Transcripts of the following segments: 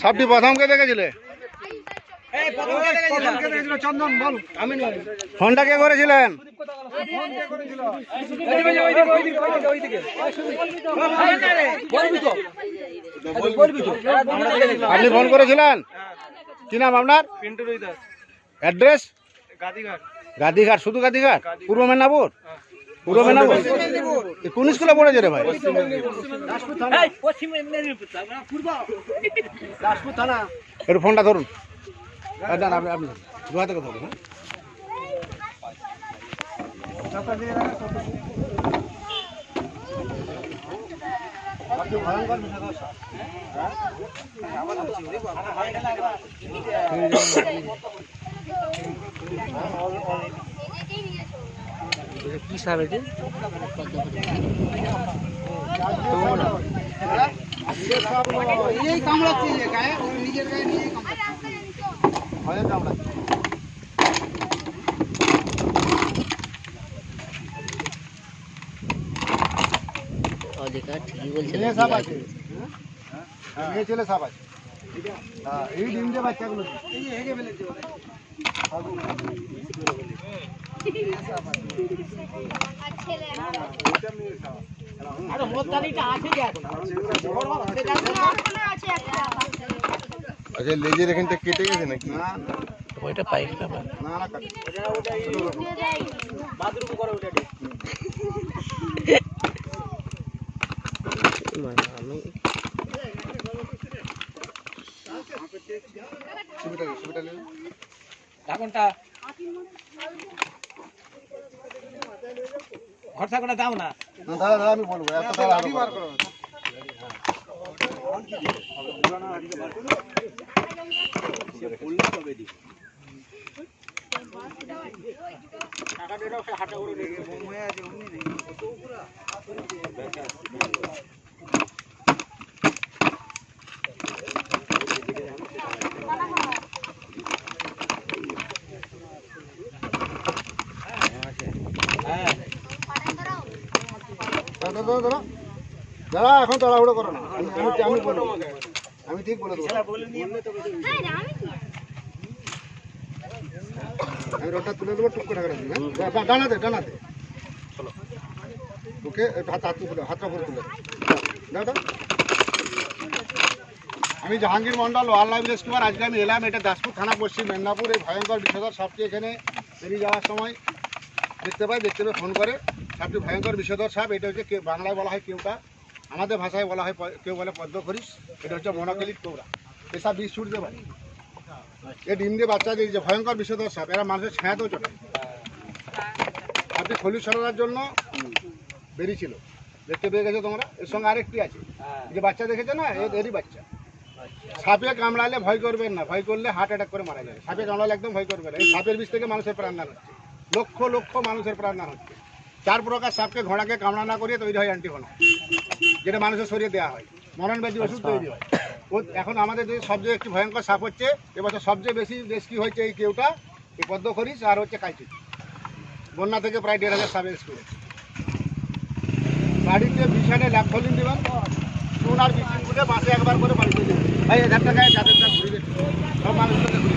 সাপটি প্রথমকে দেখেছিলে? ফোনটা কে করেছিলেন? ওইদিকে ওইদিকে ওইদিকে ওইদিকে বলবি তো? বলবি তো? আমরা দেখেছিলাম আপনি ফোন করেছিলেন? কি নাম আপনার? অ্যাড্রেস? গাদিঘাট। গাদিঘাট শুধু গাদিঘাট? পূর্ব মেদিনীপুর? পূর্ব মেদিনীপুর। কোন স্কুলে পড়েছে রে ভাই? পশ্চিম মেদিনীপুর। পূর্ব। দাসপুর একটু ফোনটা ধরুন। আপনি আপনি ধরুন। দু হাতে কথা বলুন নিজের গায়ে নিজেই কামড়াচ্ছে ভয়ের কামড়াচ্ছে। মেয়ে সাপ আছে। হ্যাঁ, মেয়ে ছেলে সাপ আছে। হ্যাঁ, এই ডিম দিয়ে বাচ্চাগুলো। এই হেগে ফেলেছে আছে বড় সেটা আছে আচ্ছা লেজের এখানটা কেটে গেছে নাকি? না ওইটা পাইপ না না না কাটে বাথরুম করে ওটা সুবিধা করে দাও না আমি বলব এত দাদা আরও বলব। দাদা দাদা। দাদা দাদা এখন তাড়াহুড়ো করো না আমি আমি- বলব আমি ঠিক বলে দেবো। আমি রোডটা তুলে দেবো টুক করে হ্যাঁ? ডানাতে ডানাতে ওকে হাত হাত তুলে হাতটা করে তুলে দাও আমি Jahangir Mondal wild life rescuer আজকে আমি এলাম এটা দাসপুর থানা পশ্চিম মেদিনীপুর। এই ভয়ঙ্কর বিষধর সাপটি এখানে বেরিয়ে যাওয়ার সময় দেখতে পাই দেখতে পেয়ে ফোন করে। সাপটি ভয়ঙ্কর বিষধর সাপ এটা হচ্ছে বাংলায় বলা হয় কেউটা, আমাদের ভাষায় বলা হয় কেউ বলে পদ্ম খরিস এটা হচ্ছে মনোকেলিক কোবরা এসব বিষ ছুটতে পারে। এ ডিম দিয়ে বাচ্চা দিয়ে যে ভয়ঙ্কর বিষধর সাপ এরা মানুষের ছায়াতেও চটে আপনি খলি সরানোর জন্য বেরিয়েছিল। দেখতে পেয়ে গেছো তোমরা? এর সঙ্গে আরেকটি আছে। যে বাচ্চা দেখেছ না? এরই বাচ্চা। সাপে কামড়ালে ভয় করবেন না। ভয় করলে হার্ট অ্যাটাক করে মারা যায় সাপে কামড়ালে একদম ভয় করবেন না। এই সাপের বিষ থেকে মানুষের প্রাণদান হচ্ছে। লক্ষ লক্ষ মানুষের প্রাণ প্রাণদান হচ্ছে। চার প্রকার সাপকে ঘোড়াকে কামড়া না করিয়ে তৈরি হয় অ্যান্টিভেনম যেটা মানুষের শরীরে দেওয়া হয়। মরণ ব্যাধি ওষুধ তৈরি হয়। এখন আমাদের দেশে সবচেয়ে একটি ভয়ঙ্কর সাপ হচ্ছে এবছর সবচেয়ে বেশি রেস্কিউ হয়েছে এই কেউটা এই পদ্মখরিস আর হচ্ছে কাইচুচ বন্যা থেকে প্রায় দেড় হাজার সাপ রেস্কিউ হয়েছে। বাড়িতে বিছানে ল্যাপথলিন দেবেন চুন আর বিচিন করে মাসে একবার করে বাড়িতে দেবেন। ভাই হাজার টাকায় যাদের যা ঘুরে দেখুন সব মানুষগুলোকে ঘুরে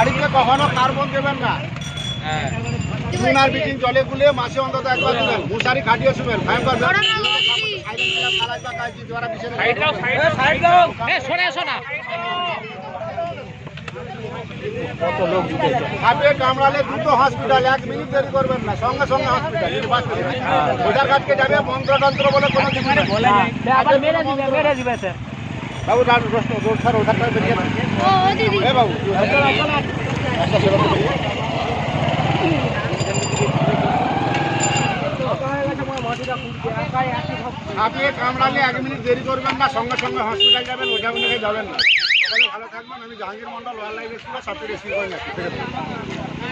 বাড়িতে কখনো কার্বন দেবেন না। হ্যাঁ। চুন আর বিচিন জলে গুলে মাসে অন্তত একবার দেবেন। মশারি খাটিয়ে শুবেন ভয়ঙ্কর কামড়ালে দ্রুত হসপিটাল এক মিনিট দেরি করবেন না। সঙ্গে সঙ্গে হসপিটাল কাছকে যাবে মন্ত্রতন্ত্র বলে কোনো কিছু বাবু রাত প্রশ্ন রোড স্যার ওধারটা বেরিয়ে না এ বাবু। আপনি কামড়ালে এক মিনিট দেরি করবেন না সঙ্গে সঙ্গে হসপিটাল যাবেন নিয়ে যাবেন না। সকালে ভালো থাকবেন আমি জাহাঙ্গীর মন্ডল ওয়াইল্ড লাইফ স্কুলে সাপটি রেস্কিউ করে